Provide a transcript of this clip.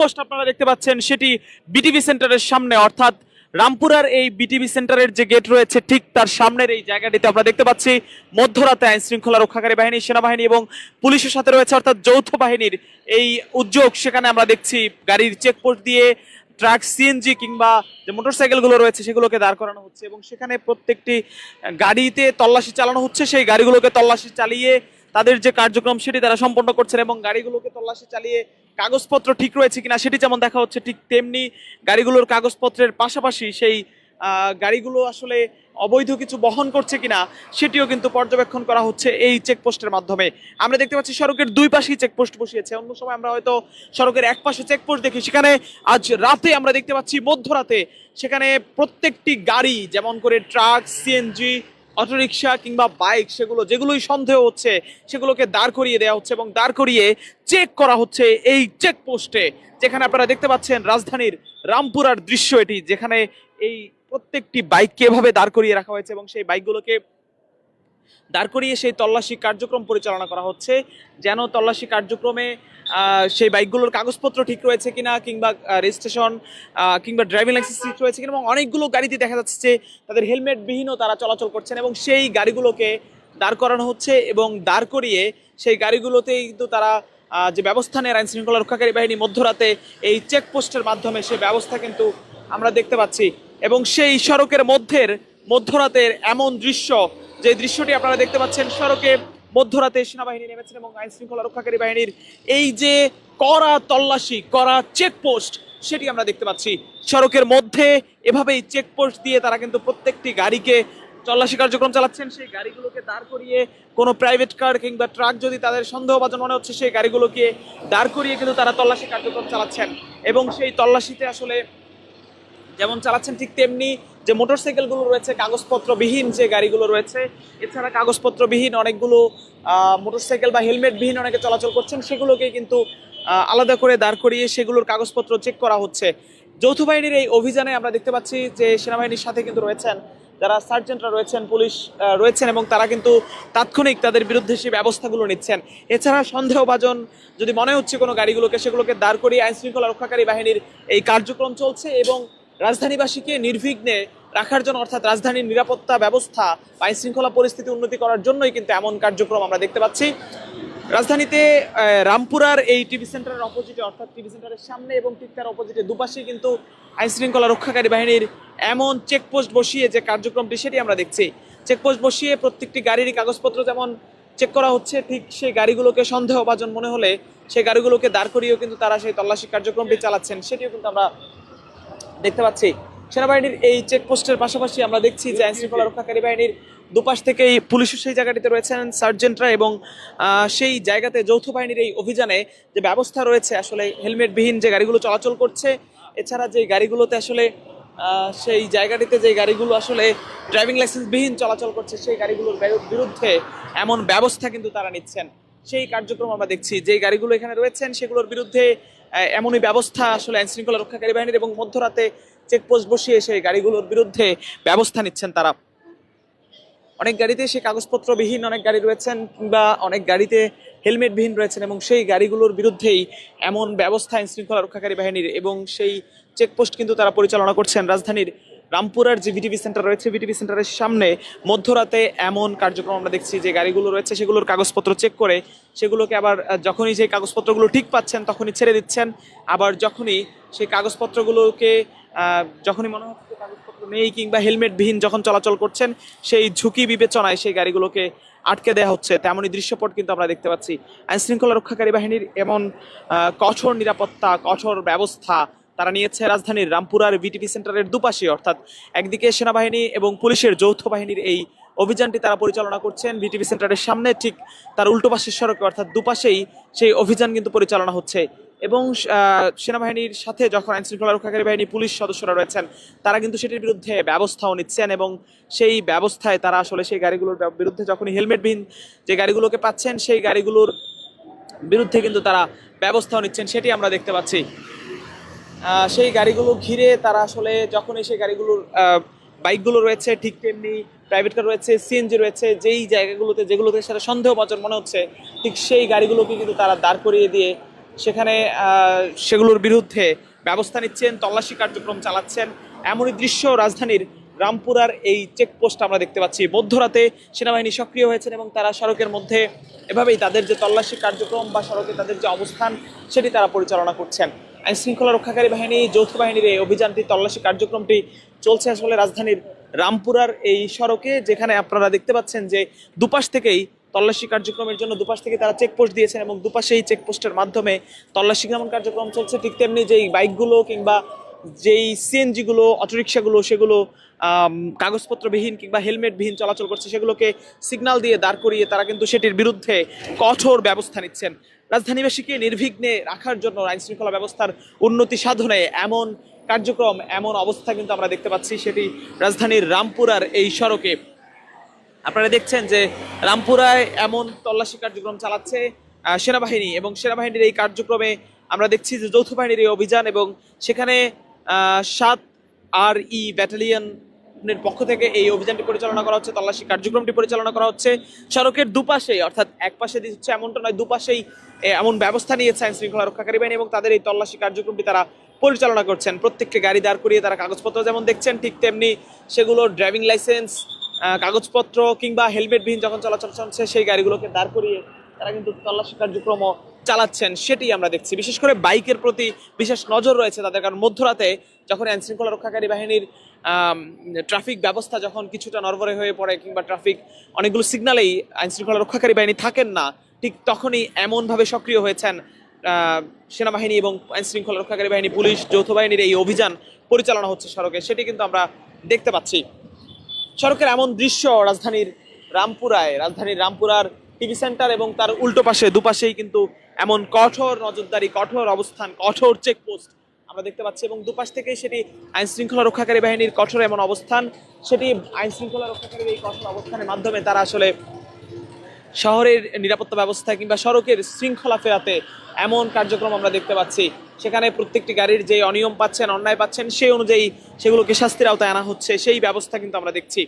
Post আপনারা দেখতে পাচ্ছেন, সেটি বিটিভি সেন্টারের সামনে, অর্থাৎ রামপুরার এই বিটিভি সেন্টারের যে গেট রয়েছে, ঠিক তার সামনের এই জায়গাটিতে আমরা দেখতে পাচ্ছি মধ্যরাতে আইন শৃঙ্খলা রক্ষাকারী বাহিনী, সেনাবাহিনী এবং পুলিশের সাথে রয়েছে, অর্থাৎ যৌথ বাহিনীর এই উদ্যোগ। সেখানে আমরা দেখছি গাড়ির চেকপোস্ট দিয়ে ট্রাক সিএনজি কিংবা যে মোটরসাইকেলগুলো রয়েছে, সেগুলোকে দাঁড় করানো হচ্ছে এবং সেখানে প্রত্যেকটি গাড়িতে তল্লাশি চালানো হচ্ছে। সেই গাড়িগুলোকে তল্লাশি চালিয়ে তাদের যে কার্যক্রম সেটি তারা সম্পন্ন করছেন এবং গাড়িগুলোকে তল্লাশি চালিয়ে কাগজপত্র ঠিক রয়েছে কিনা সেটি যেমন দেখা হচ্ছে, ঠিক তেমনি গাড়িগুলোর কাগজপত্রের পাশাপাশি সেই গাড়িগুলো আসলে অবৈধ কিছু বহন করছে কিনা সেটিও কিন্তু পর্যবেক্ষণ করা হচ্ছে এই চেকপোস্টের মাধ্যমে। আমরা দেখতে পাচ্ছি সড়কের দুই পাশেই চেকপোস্ট বসিয়েছে, অন্য সময় আমরা হয়তো সড়কের এক পাশে চেকপোস্ট দেখি। সেখানে আজ রাতে আমরা দেখতে পাচ্ছি মধ্যরাতে সেখানে প্রত্যেকটি গাড়ি, যেমন করে ট্রাক, সিএনজি অটোরিকশা কিংবা বাইক সেগুলো যেগুলোই সন্দেহ হচ্ছে, সেগুলোকে দাঁড় করিয়ে দেওয়া হচ্ছে এবং দাঁড় করিয়ে চেক করা হচ্ছে এই চেকপোস্টে যেখানে আপনারা দেখতে পাচ্ছেন রাজধানীর রামপুরার দৃশ্য এটি, যেখানে এই প্রত্যেকটি বাইককে এভাবে দাঁড় করিয়ে রাখা হয়েছে এবং সেই বাইকগুলোকে দাঁড় করিয়ে সেই তল্লাশি কার্যক্রম পরিচালনা করা হচ্ছে। যেন তল্লাশি কার্যক্রমে সেই বাইকগুলোর কাগজপত্র ঠিক রয়েছে কিনা কিংবা রেজিস্ট্রেশন কিংবা ড্রাইভিং লাইসেন্স ঠিক রয়েছে কিনা এবং অনেকগুলো গাড়িতে দেখা যাচ্ছে যে তাদের হেলমেট বিহীনও তারা চলাচল করছেন এবং সেই গাড়িগুলোকে দাঁড় করানো হচ্ছে এবং দাঁড় করিয়ে সেই গাড়িগুলোতেই কিন্তু তারা যে ব্যবস্থা নেয় আইন শৃঙ্খলা রক্ষাকারী বাহিনী মধ্যরাতে এই চেকপোস্টের মাধ্যমে সেই ব্যবস্থা কিন্তু আমরা দেখতে পাচ্ছি এবং সেই সড়কের মধ্যের, মধ্যরাতের এমন দৃশ্য যে দৃশ্যটি আপনারা দেখতে পাচ্ছেন, সড়কে মধ্যরাতে সেনাবাহিনী নেমেছেন এবং আইন শৃঙ্খলা রক্ষাকারী বাহিনীর এই যে করা তল্লাশি, কড়া চেকপোস্ট, সেটি আমরা দেখতে পাচ্ছি। সড়কের মধ্যে এভাবেই চেকপোস্ট দিয়ে তারা কিন্তু প্রত্যেকটি গাড়িকে তল্লাশি কার্যক্রম চালাচ্ছেন। সেই গাড়িগুলোকে দাঁড় করিয়ে কোনো প্রাইভেট কার কিংবা ট্রাক যদি তাদের সন্দেহভাজন মনে হচ্ছে, সেই গাড়িগুলোকে দাঁড় করিয়ে কিন্তু তারা তল্লাশি কার্যক্রম চালাচ্ছেন। এবং সেই তল্লাশিতে আসলে যেমন চালাচ্ছেন ঠিক তেমনি যে মোটরসাইকেলগুলো রয়েছে, কাগজপত্রবিহীন যে গাড়িগুলো রয়েছে, এছাড়া কাগজপত্রবিহীন অনেকগুলো মোটরসাইকেল বা হেলমেটবিহীন অনেকে চলাচল করছেন সেগুলোকে কিন্তু আলাদা করে দাঁড় করিয়ে সেগুলোর কাগজপত্র চেক করা হচ্ছে। যৌথ বাহিনীর এই অভিযানে আমরা দেখতে পাচ্ছি যে সেনাবাহিনীর সাথে কিন্তু রয়েছেন, যারা সার্জেন্টরা রয়েছেন, পুলিশ রয়েছেন এবং তারা কিন্তু তাৎক্ষণিক তাদের বিরুদ্ধে সেই ব্যবস্থাগুলো নিচ্ছেন। এছাড়া সন্দেহভাজন যদি মনে হচ্ছে কোনো গাড়িগুলোকে, সেগুলোকে দাঁড় করিয়ে আইন শৃঙ্খলা রক্ষাকারী বাহিনীর এই কার্যক্রম চলছে এবং রাজধানীবাসীকে নির্বিঘ্নে রাখার জন্য, অর্থাৎ রাজধানীর নিরাপত্তা ব্যবস্থা বা শৃঙ্খলা পরিস্থিতি উন্নতি করার জন্যই কিন্তু এমন কার্যক্রম আমরা দেখতে পাচ্ছি। রাজধানীতে রামপুরার এই টিভি সেন্টারের অপোজিটে, অর্থাৎ টিভি সেন্টারের সামনে এবং ঠিক অপোজিটে দুপাশে কিন্তু আইন শৃঙ্খলা রক্ষাকারী বাহিনীর এমন চেকপোস্ট বসিয়ে যে কার্যক্রমটি, সেটি আমরা দেখছি। চেকপোস্ট বসিয়ে প্রত্যেকটি গাড়িরই কাগজপত্র যেমন চেক করা হচ্ছে, ঠিক সেই গাড়িগুলোকে সন্দেহভাজন মনে হলে সেই গাড়িগুলোকে দাঁড় করিয়েও কিন্তু তারা সেই তল্লাশি কার্যক্রমটি চালাচ্ছেন, সেটিও কিন্তু আমরা দেখতে পাচ্ছি। সেনাবাহিনীর এই চেকপোস্টের পাশাপাশি আমরা দেখছি যে আইন শৃঙ্খলা রক্ষাকারী বাহিনীর দুপাশ থেকেই পুলিশের সেই জায়গাটিতে রয়েছেন সার্জেন্টরা এবং সেই জায়গাতে যৌথ বাহিনীর এই অভিযানে যে ব্যবস্থা রয়েছে আসলে হেলমেটবিহীন যে গাড়িগুলো চলাচল করছে এছাড়া যে গাড়িগুলোতে আসলে সেই জায়গাটিতে যে গাড়িগুলো আসলে ড্রাইভিং লাইসেন্স বিহীন চলাচল করছে সেই গাড়িগুলোর বিরু- বিরুদ্ধে এমন ব্যবস্থা কিন্তু তারা নিচ্ছেন। সেই কার্যক্রম আমরা দেখছি। যে গাড়িগুলো এখানে রয়েছেন, সেগুলোর বিরুদ্ধে এমনই ব্যবস্থা আসলে আইন শৃঙ্খলা রক্ষাকারী বাহিনীর এবং মধ্যরাতে চেকপোস্ট বসিয়ে সেই গাড়িগুলোর বিরুদ্ধে ব্যবস্থা নিচ্ছেন তারা। অনেক গাড়িতে সেই কাগজপত্রবিহীন অনেক গাড়ি রয়েছেন কিংবা অনেক গাড়িতে হেলমেটবিহীন রয়েছেন এবং সেই গাড়িগুলোর বিরুদ্ধেই এমন ব্যবস্থা আইন শৃঙ্খলা রক্ষাকারী বাহিনীর এবং সেই চেকপোস্ট কিন্তু তারা পরিচালনা করছেন রাজধানীর রামপুরার যে ভিটিভি সেন্টার রয়েছে, ভিটিভি সেন্টারের সামনে মধ্যরাতে এমন কার্যক্রম আমরা দেখছি যে গাড়িগুলো রয়েছে, সেগুলোর কাগজপত্র চেক করে সেগুলোকে আবার যখনই সেই কাগজপত্রগুলো ঠিক পাচ্ছেন তখনই ছেড়ে দিচ্ছেন। আবার যখনই সেই কাগজপত্রগুলোকে যখনই মনে হচ্ছে কাগজপত্র নেই কিংবা হেলমেটবিহীন যখন চলাচল করছেন, সেই ঝুঁকি বিবেচনায় সেই গাড়িগুলোকে আটকে দেওয়া হচ্ছে। তেমনই দৃশ্যপট কিন্তু আমরা দেখতে পাচ্ছি। আইনশৃঙ্খলা রক্ষাকারী বাহিনীর এমন কঠোর নিরাপত্তা, কঠোর ব্যবস্থা তারা নিয়েছে রাজধানীর রামপুরার বিটিপি সেন্টারের দুপাশে, অর্থাৎ একদিকে সেনাবাহিনী এবং পুলিশের যৌথ বাহিনীর এই অভিযানটি তারা পরিচালনা করছেন। বিটিপি সেন্টারের সামনে ঠিক তার উল্টো পাশের সড়কে, অর্থাৎ দুপাশেই সেই অভিযান কিন্তু পরিচালনা হচ্ছে। এবং সেনাবাহিনীর সাথে যখন আইন শৃঙ্খলা রক্ষাকারী বাহিনী পুলিশ সদস্যরা রয়েছেন, তারা কিন্তু সেটির বিরুদ্ধে ব্যবস্থাও নিচ্ছেন এবং সেই ব্যবস্থায় তারা আসলে সেই গাড়িগুলোর বিরুদ্ধে যখনই হেলমেটবিহীন যে গাড়িগুলোকে পাচ্ছেন, সেই গাড়িগুলোর বিরুদ্ধে কিন্তু তারা ব্যবস্থাও নিচ্ছেন, সেটি আমরা দেখতে পাচ্ছি। সেই গাড়িগুলো ঘিরে তারা আসলে যখনই সেই গাড়িগুলোর বাইকগুলো রয়েছে, ঠিক তেমনি প্রাইভেট কার রয়েছে সিএনজি রয়েছে, যেই জায়গাগুলোতে, যেগুলোতে সাথে সন্দেহভাজন মনে হচ্ছে, ঠিক সেই গাড়িগুলোকে কিন্তু তারা দাঁড় করিয়ে দিয়ে সেখানে সেগুলোর বিরুদ্ধে ব্যবস্থা নিচ্ছেন, তল্লাশি কার্যক্রম চালাচ্ছেন। এমনই দৃশ্য রাজধানীর রামপুরার এই চেকপোস্ট আমরা দেখতে পাচ্ছি। মধ্যরাতে সেনাবাহিনী সক্রিয় হয়েছেন এবং তারা সড়কের মধ্যে এভাবেই তাদের যে তল্লাশি কার্যক্রম বা সড়কে তাদের যে অবস্থান, সেটি তারা পরিচালনা করছেন। আইন শৃঙ্খলা রক্ষাকারী বাহিনী, যৌথ বাহিনীর এই অভিযানটি, তল্লাশি কার্যক্রমটি চলছে আসলে রাজধানীর রামপুরার এই সড়কে, যেখানে আপনারা দেখতে পাচ্ছেন যে দুপাশ থেকেই তল্লাশি কার্যক্রমের জন্য দুপাশ থেকে তারা চেকপোস্ট দিয়েছেন এবং দুপাশে এই চেকপোস্টের মাধ্যমে তল্লাশি যেমন কার্যক্রম চলছে, ঠিক তেমনি যেই বাইকগুলো কিংবা যেই সিএনজিগুলো অটোরিকশাগুলো, সেগুলো কাগজপত্রবিহীন কিংবা হেলমেটবিহীন চলাচল করছে, সেগুলোকে সিগন্যাল দিয়ে দাঁড় করিয়ে তারা কিন্তু সেটির বিরুদ্ধে কঠোর ব্যবস্থা নিচ্ছেন। রাজধানীবাসীকে নির্বিঘ্নে রাখার জন্য আইন শৃঙ্খলা ব্যবস্থার উন্নতি সাধনে এমন কার্যক্রম, এমন অবস্থা কিন্তু আমরা দেখতে পাচ্ছি সেটি রাজধানীর রামপুরার এই সড়কে। আপনারা দেখছেন যে রামপুরায় এমন তল্লাশি কার্যক্রম চালাচ্ছে সেনাবাহিনী এবং সেনাবাহিনীর এই কার্যক্রমে আমরা দেখছি যে যৌথ বাহিনীর এই অভিযান এবং সেখানে সাত আর ই ব্যাটালিয়নের পক্ষ থেকে এই অভিযানটি পরিচালনা করা হচ্ছে, তল্লাশি কার্যক্রমটি পরিচালনা করা হচ্ছে। সড়কের দুপাশে অর্থাৎ এক পাশে দিচ্ছে এমনটা নয়, দুপাশেই এমন ব্যবস্থা নিয়েছে আইন শৃঙ্খলা রক্ষাকারী বাহিনী এবং তাদের এই তল্লাশি কার্যক্রমটি তারা পরিচালনা করছেন। প্রত্যেকটি গাড়ি দাঁড় করিয়ে তারা কাগজপত্র যেমন দেখছেন, ঠিক তেমনি সেগুলো ড্রাইভিং লাইসেন্স কাগজপত্র কিংবা হেলমেটবিহীন যখন চলাচল চলছে, সেই গাড়িগুলোকে দাঁড় করিয়ে তারা কিন্তু তল্লাশি কার্যক্রমও চালাচ্ছেন সেটি আমরা দেখছি। বিশেষ করে বাইকের প্রতি বিশেষ নজর রয়েছে তাদের, কারণ মধ্যরাতে যখন আইন শৃঙ্খলা রক্ষাকারী বাহিনীর ট্রাফিক ব্যবস্থা যখন কিছুটা নরবরে হয়ে পড়ে কিংবা ট্রাফিক অনেকগুলো সিগনালেই আইন শৃঙ্খলা রক্ষাকারী বাহিনী থাকেন না, ঠিক তখনই এমনভাবে সক্রিয় হয়েছেন সেনাবাহিনী এবং আইন শৃঙ্খলা রক্ষাকারী বাহিনী, পুলিশ, যৌথ বাহিনীর এই অভিযান পরিচালনা হচ্ছে সড়কে, সেটি কিন্তু আমরা দেখতে পাচ্ছি। সড়কের এমন দৃশ্য রাজধানীর রামপুরায়, রাজধানীর রামপুরার টিভি সেন্টার এবং তার উল্টো পাশে, দুপাশেই কিন্তু এমন কঠোর নজরদারি, কঠোর অবস্থান, কঠোর চেকপোস্ট আমরা দেখতে পাচ্ছি এবং দুপাশ থেকেই সেটি আইন শৃঙ্খলা রক্ষাকারী বাহিনীর কঠোর এমন অবস্থান। সেটি আইন শৃঙ্খলা রক্ষাকারী এই কঠোর অবস্থানের মাধ্যমে তারা আসলে শহরের নিরাপত্তা ব্যবস্থা কিংবা সড়কের শৃঙ্খলা ফেরাতে এমন কার্যক্রম আমরা দেখতে পাচ্ছি। সেখানে প্রত্যেকটি গাড়ির যে অনিয়ম পাচ্ছেন, অন্যায় পাচ্ছেন, সেই অনুযায়ী সেগুলোকে শাস্তির আওতায় আনা হচ্ছে। সেই ব্যবস্থা কিন্তু আমরা দেখছি।